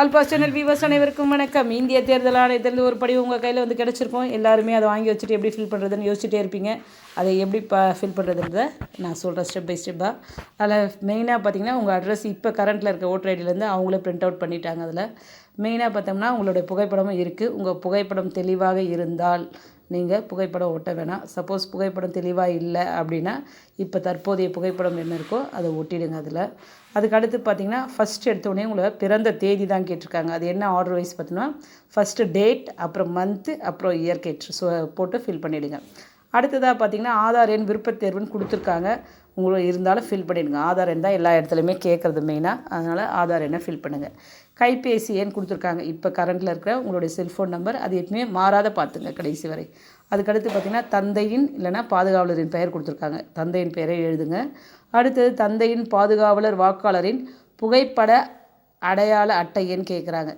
Alpha channel viewers அனைவருக்கும் வணக்கம். இந்திய தேர்தல் ஆணையத்திலிருந்து ஒரு படி உங்கள் கையில் வந்து கிடச்சிருக்கோம் எல்லாருமே அதை வாங்கி வச்சுட்டு எப்படி ஃபில் பண்ணுறதுன்னு யோசிச்சுட்டே இருப்பீங்க. அதை எப்படி ப ஃபில் பண்ணுறதுன்றத நான் சொல்கிறேன் ஸ்டெப் பை ஸ்டெப்பாக அதில் மெயினாக பார்த்தீங்கன்னா உங்கள் அட்ரஸ் இப்போ கரண்ட்டில் இருக்க ஓட்டர் ஐடியிலேருந்து அவங்களே பிரிண்ட் அவுட் பண்ணிட்டாங்க அதில். மெயினாக பார்த்தோம்னா உங்களுடைய புகைப்படமும் இருக்குது உங்கள் புகைப்படம் தெளிவாக இருந்தால் நீங்கள் புகைப்படம் ஒட்ட வேணாம். சப்போஸ் புகைப்படம் தெளிவாக இல்லை அப்படின்னா இப்போ தற்போதைய புகைப்படம் என்ன இருக்கோ அதை ஒட்டிடுங்க அதில். அதுக்கு அடுத்து பார்த்தீங்கன்னா ஃபஸ்ட் எடுத்தோடனே உங்களை பிறந்த தேதி தான் கேட்டிருக்காங்க. அது என்ன ஆர்டர் வைஸ் பார்த்தீங்கன்னா ஃபஸ்ட்டு டேட் அப்புறம் மந்த்து அப்புறம் இயர் கேட்டு ஸோ போட்டு ஃபில் பண்ணிவிடுங்க அடுத்ததாக பார்த்தீங்கன்னா ஆதார் எண் விருப்பத் தேர்வுன்னு கொடுத்துருக்காங்க. உங்களுக்கு இருந்தாலும் ஃபில் பண்ணிவிடுங்க ஆதார் எண் தான் எல்லா இடத்துலையுமே கேட்குறது மெயினாக அதனால் ஆதார் எண்ணை ஃபில் பண்ணுங்கள் கைபேசி எண் கொடுத்துருக்காங்க. இப்போ கரண்டில் இருக்கிற உங்களுடைய செல்ஃபோன் நம்பர் அது எப்பவுமே மாறாத பார்த்துங்க கடைசி வரை. அதுக்கடுத்து பார்த்திங்கன்னா தந்தையின் இல்லைனா பாதுகாவலரின் பெயர் கொடுத்துருக்காங்க. தந்தையின் பெயரை எழுதுங்க. அடுத்தது தந்தையின் பாதுகாவலர் வாக்காளரின் புகைப்பட அடையாள அட்டை எண் கேட்குறாங்க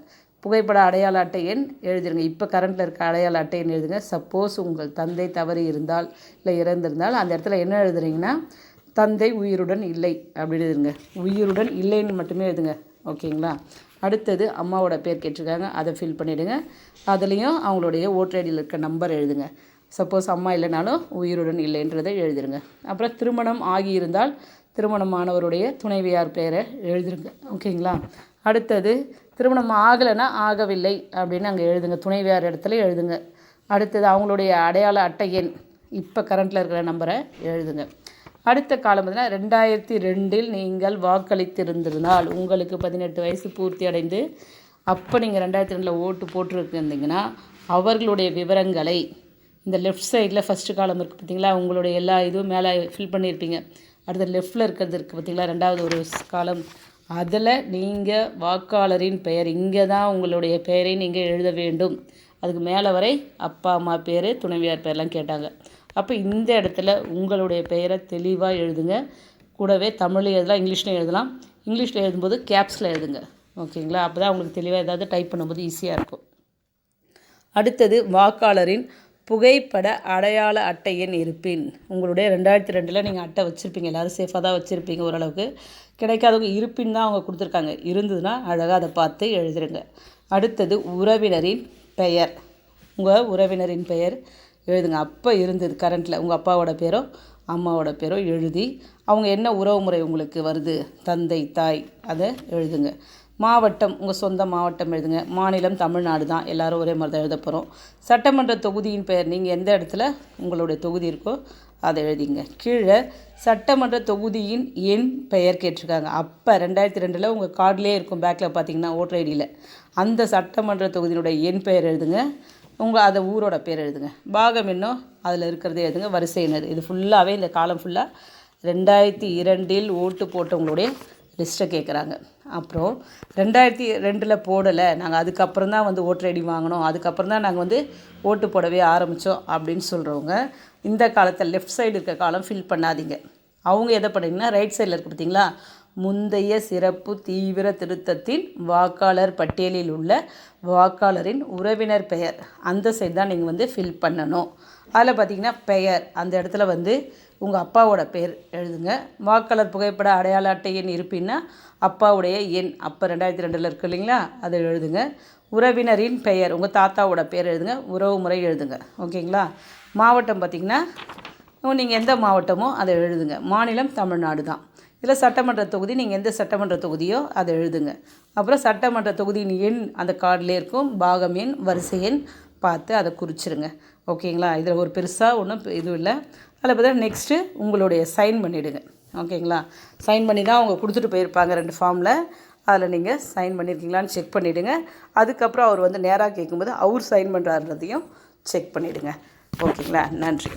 புகைப்பட அடையாள அட்டை எண் எழுதிருங்க. இப்போ கரண்ட்டில் இருக்க அடையாள அட்டை எண் எழுதுங்க. சப்போஸ் உங்கள் தந்தை தவறி இருந்தால் இல்லை இறந்திருந்தால் அந்த இடத்துல என்ன எழுதுறீங்கன்னா தந்தை உயிருடன் இல்லை அப்படி எழுதுங்க. உயிருடன் இல்லைன்னு மட்டுமே எழுதுங்க. ஓகேங்களா? அடுத்தது அம்மாவோட பேர் கேட்டிருக்காங்க. அதை ஃபில் பண்ணிவிடுங்க அதுலேயும் அவங்களுடைய ஓட்டர் ஐடியில் இருக்க நம்பர் எழுதுங்க. சப்போஸ் அம்மா இல்லைனாலும் உயிருடன் இல்லைன்றதை எழுதிருங்க. அப்புறம் திருமணம் ஆகியிருந்தால் திருமணமானவருடைய துணைவியார் பெயரை எழுதிருங்க. ஓகேங்களா? அடுத்தது திருமணம் ஆகலைன்னா ஆகவில்லை அப்படின்னு அங்கே எழுதுங்க. துணைவியார் இடத்துல எழுதுங்க. அடுத்தது அவங்களுடைய அடையாள அட்டை எண். இப்போ கரண்ட்டில் இருக்கிற நம்பரை எழுதுங்க. அடுத்த காலம் பார்த்தீங்கன்னா ரெண்டாயிரத்தி ரெண்டில் நீங்கள் வாக்களித்திருந்திருந்தால் உங்களுக்கு பதினெட்டு வயசு பூர்த்தி அடைந்து அப்போ நீங்கள் ரெண்டாயிரத்தி ரெண்டில் ஓட்டு போட்டிருந்தீங்கன்னா அவர்களுடைய விவரங்களை இந்த லெஃப்ட் சைடில் ஃபஸ்ட்டு காலம் இருக்குது பார்த்தீங்களா உங்களுடைய எல்லா இதுவும் மேலே ஃபில் பண்ணியிருப்பீங்க. அடுத்த லெஃப்டில் இருக்கிறது இருக்குது பார்த்தீங்களா ரெண்டாவது ஒரு காலம் அதில் நீங்கள் வாக்காளரின் பெயர் இங்கே தான் உங்களுடைய பெயரை நீங்கள் எழுத வேண்டும். அதுக்கு மேலே வரை அப்பா அம்மா பேர் துணைவியார் பேர்லாம் கேட்டாங்க. அப்போ இந்த இடத்துல உங்களுடைய பெயரை தெளிவாக எழுதுங்க. கூடவே தமிழில் எழுதலாம் இங்கிலீஷ்லையும் எழுதலாம். இங்கிலீஷில் எழுதும்போது கேப்ஸில் எழுதுங்க. ஓகேங்களா? அப்போ தான் உங்களுக்கு தெளிவாக ஏதாவது டைப் பண்ணும்போது ஈஸியாக இருக்கும். அடுத்தது வாக்காளரின் புகைப்பட அடையாள அட்டை எண் இருப்பின். உங்களுடைய ரெண்டாயிரத்தி ரெண்டில் நீங்கள் அட்டை வச்சுருப்பீங்க. எல்லோரும் சேஃபாக தான் வச்சுருப்பீங்க ஓரளவுக்கு. கிடைக்காதவங்க இருப்பின் தான் அவங்க கொடுத்துருக்காங்க. இருந்ததுன்னா அழகாக அதை பார்த்து எழுதுருங்க. அடுத்தது உறவினரின் பெயர். உங்கள் உறவினரின் பெயர். எழுதுங்க. அப்போ இருந்தது கரண்ட்டில் உங்கள் அப்பாவோட பேரோ அம்மாவோட பேரோ எழுதி அவங்க என்ன உறவு முறை உங்களுக்கு வருது? தந்தை தாய் அதை எழுதுங்க. மாவட்டம் உங்கள் சொந்த மாவட்டம் எழுதுங்க. மாநிலம் தமிழ்நாடு தான். எல்லோரும் ஒரே மாதிரி தான் எழுத போகிறோம் சட்டமன்ற தொகுதியின் பெயர் நீங்கள் எந்த இடத்துல உங்களுடைய தொகுதி இருக்கோ அதை எழுதிங்க. கீழே சட்டமன்ற தொகுதியின் எண் பெயர் கேட்டிருக்காங்க. அப்போ ரெண்டாயிரத்தி ரெண்டில் உங்கள் கார்டிலே இருக்கும். பேக்கில் பார்த்தீங்கன்னா ஓட்டர் ஐடியில் அந்த சட்டமன்ற தொகுதியினுடைய எண் பெயர் எழுதுங்க. உங்கள் அதை ஊரோட பேர் எழுதுங்க. பாகம் இன்னும் அதில் இருக்கிறதே எழுதுங்க. வரிசையினர் இது? ஃபுல்லாகவே இந்த காலம் ஃபுல்லாக ரெண்டாயிரத்தி இரண்டில் ஓட்டு போட்டவங்களுடைய லிஸ்ட்டை கேட்குறாங்க அப்புறம் ரெண்டாயிரத்தி ரெண்டில் போடலை. நாங்கள் அதுக்கப்புறம் தான் வந்து ஓட்டர் ஐடி வாங்கினோம். அதுக்கப்புறம் தான் நாங்கள் வந்து ஓட்டு போடவே ஆரம்பித்தோம் அப்படின்னு சொல்கிறவங்க இந்த காலத்தில் லெஃப்ட் சைடு இருக்க காலம் ஃபில் பண்ணாதீங்க. அவங்க எதை பண்ணிங்கன்னா ரைட் சைடில் இருக்க பார்த்தீங்களா? முந்தைய சிறப்பு தீவிர திருத்தத்தின் வாக்காளர் பட்டியலில் உள்ள வாக்காளரின் உறவினர் பெயர். அந்த சைடு தான் நீங்கள் வந்து ஃபில் பண்ணணும். அதில் பார்த்தீங்கன்னா பெயர். அந்த இடத்துல வந்து உங்கள் அப்பாவோட பேர் எழுதுங்க. வாக்காளர் புகைப்பட அடையாள அட்டை எண் இருப்பின்னா அப்பாவுடைய எண். அப்போ ரெண்டாயிரத்தி ரெண்டில் இருக்கு இல்லைங்களா? அதை எழுதுங்க. உறவினரின் பெயர். உங்கள் தாத்தாவோட பேர் எழுதுங்க. உறவு முறை எழுதுங்க. ஓகேங்களா? மாவட்டம் பார்த்திங்கன்னா நீங்கள் எந்த மாவட்டமோ அதை எழுதுங்க. மாநிலம் தமிழ்நாடு தான். இதில் சட்டமன்ற தொகுதி நீங்கள் எந்த சட்டமன்ற தொகுதியோ அதை எழுதுங்க. அப்புறம் சட்டமன்ற தொகுதியின் எண் அந்த கார்டில் இருக்கும். பாகம் எண் வரிசை எண் பார்த்து அதை குறிச்சிருங்க. ஓகேங்களா? இதில் ஒரு பெருசாக ஒன்றும் இதுவும் இல்லை. அதில் பார்த்தா நெக்ஸ்ட்டு உங்களுடைய சைன் பண்ணிவிடுங்க ஓகேங்களா? சைன் பண்ணி தான் அவங்க கொடுத்துட்டு போயிருப்பாங்க ரெண்டு ஃபார்மில் அதில் நீங்கள் சைன் பண்ணியிருக்கீங்களான்னு செக் பண்ணிவிடுங்க அதுக்கப்புறம் அவர் வந்து நேராக கேட்கும்போது அவர் சைன் பண்ணுறாருன்றதையும் செக் பண்ணிவிடுங்க ஓகேங்களா? நன்றி.